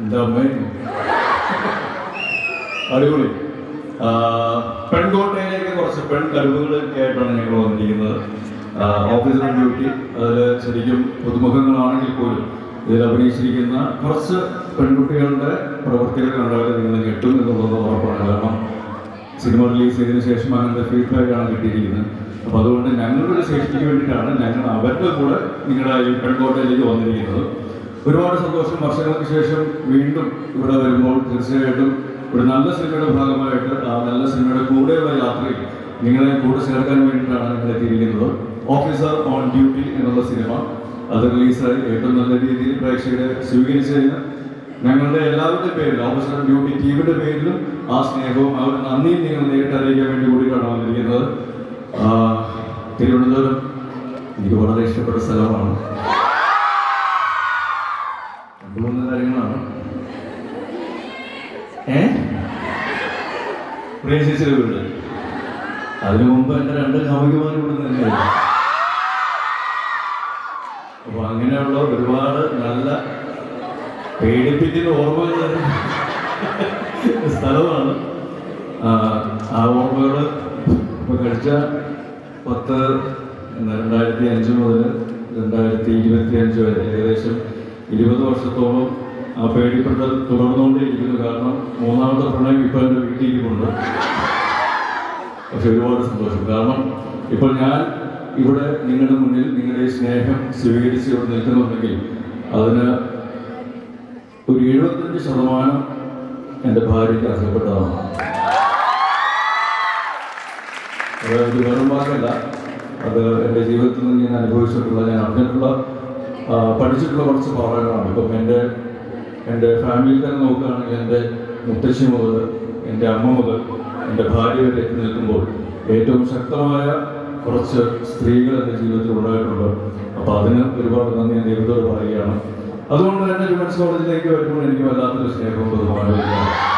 എന്താ അടിപൊളി. പെൺകോട്ടയിലേക്ക് കുറച്ച് പെൺ കഴിവുകളൊക്കെ ആയിട്ടാണ് ഞങ്ങൾ വന്നിരിക്കുന്നത്. ഓഫീസർ ഡ്യൂട്ടി അതിൽ ശരിക്കും പുതുമുഖങ്ങളാണെങ്കിൽ പോലും ഇതിൽ അഭിനയിച്ചിരിക്കുന്ന കുറച്ച് പെൺകുട്ടികളുടെ പ്രവൃത്തികൾ കണ്ടാൽ നിങ്ങൾ കിട്ടും എന്നുള്ളത് ഉറപ്പാണ്. കാരണം സിനിമ റിലീസ് ചെയ്തതിനു ശേഷം അങ്ങനത്തെ ഫീഡ്ബാക്ക് ആണ് കിട്ടിയിരിക്കുന്നത്. അപ്പോൾ അതുകൊണ്ട് ഞങ്ങളുടെ സേഫ്റ്റിക്ക് വേണ്ടിയിട്ടാണ് ഞങ്ങൾ അവരുടെ കൂടെ നിങ്ങളുടെ ഈ പെൺകോട്ടയിലേക്ക് വന്നിരിക്കുന്നത്. ഒരുപാട് സന്തോഷം. വർഷങ്ങൾക്ക് ശേഷം വീണ്ടും ഇവിടെ വരുമ്പോൾ തീർച്ചയായിട്ടും ഒരു നല്ല സിനിമയുടെ ഭാഗമായിട്ട് ആ നല്ല സിനിമയുടെ കൂടെയുള്ള യാത്രയിൽ നിങ്ങളെ കൂടെ ചേർക്കാൻ വേണ്ടിയിട്ടാണ് നിങ്ങൾ എത്തിയിരിക്കുന്നത്. ഓഫീസർ ഓൺ ഡ്യൂട്ടി എന്നുള്ള സിനിമ. അത് റിലീസായി ഏറ്റവും നല്ല രീതിയിൽ പ്രേക്ഷകരെ സ്വീകരിച്ചതിന് ഞങ്ങളുടെ എല്ലാവരുടെ പേരിലും ഓഫീസർ ഓൺ ഡ്യൂട്ടി ടീമിന്റെ പേരിലും ആ സ്നേഹവും ഒരു നന്ദിയും നിങ്ങൾ നേരിട്ട് അറിയിക്കാൻ വേണ്ടി കൂടിയിട്ടാണ് വന്നിരിക്കുന്നത്. തിരുവനന്തപുരം എനിക്ക് വളരെ ഇഷ്ടപ്പെട്ട സ്ഥലമാണ്. ഏ? പ്രേക്ഷിച്ചൊരു വീട് അതിനു മുമ്പ് എന്റെ രണ്ട് കാമുകിമാർ ഇവിടെ തന്നെയായിരുന്നു അപ്പൊ അങ്ങനെയുള്ള ഒരുപാട് നല്ല പേടിപ്പിക്കുന്ന ഓർമ്മകൾ സ്ഥലമാണ്. ആ, ഓർമ്മകൾ ഇപ്പൊ കഴിച്ച പത്ത് രണ്ടായിരത്തി അഞ്ച് മുതൽ രണ്ടായിരത്തി ഇരുപത്തി അഞ്ച് വരെ ഏകദേശം ഇരുപത് വർഷത്തോളം ആ പേടിപ്പെട്ട തുടർന്നുകൊണ്ടേയിരിക്കുന്നു കാരണം മൂന്നാമത്തെ പ്രണയം ഇപ്പൊ എന്റെ വീട്ടിലിരിപ്പുണ്ട് പക്ഷെ ഒരുപാട് സന്തോഷം. കാരണം ഇപ്പോൾ ഞാൻ ഇവിടെ നിങ്ങളുടെ മുന്നിൽ നിങ്ങളുടെ സ്നേഹം സ്വീകരിച്ച് ഇവിടെ നിൽക്കുന്നുണ്ടെങ്കിൽ അതിന് ഒരു എഴുപത്തഞ്ച് ശതമാനം എന്റെ ഭാര്യയ്ക്ക് അർഹപ്പെട്ടതാണ്. അത് ഒരു വെറും വാക്കല്ല. അത് എന്റെ ജീവിതത്തിൽ നിന്ന് ഞാൻ അനുഭവിച്ചിട്ടുള്ള ഞാൻ അറിഞ്ഞിട്ടുള്ള പഠിച്ചിട്ടുള്ള കുറച്ച് പാഠങ്ങളാണ്. ഇപ്പം എന്റെ എന്റെ ഫാമിലിയിൽ തന്നെ നോക്കുകയാണെങ്കിൽ എന്റെ മുത്തശ്ശി മുതൽ എന്റെ അമ്മ മുതൽ എന്റെ ഭാര്യ വരെ നിൽക്കുമ്പോൾ ഏറ്റവും ശക്തമായ കുറച്ച് സ്ത്രീകൾ എന്റെ ജീവിതത്തിൽ ഉണ്ടായിട്ടുണ്ട്. അപ്പോൾ അതിന് ഒരുപാട് നന്ദി ഞാൻ ദൈവത്തോട് പറയുകയാണ്. അതുകൊണ്ട് തന്നെ വിമൻസ് കോളേജിലേക്ക് വരുമ്പോൾ എനിക്ക് വല്ലാത്തൊരു സ്നേഹവും ബഹുമാനവും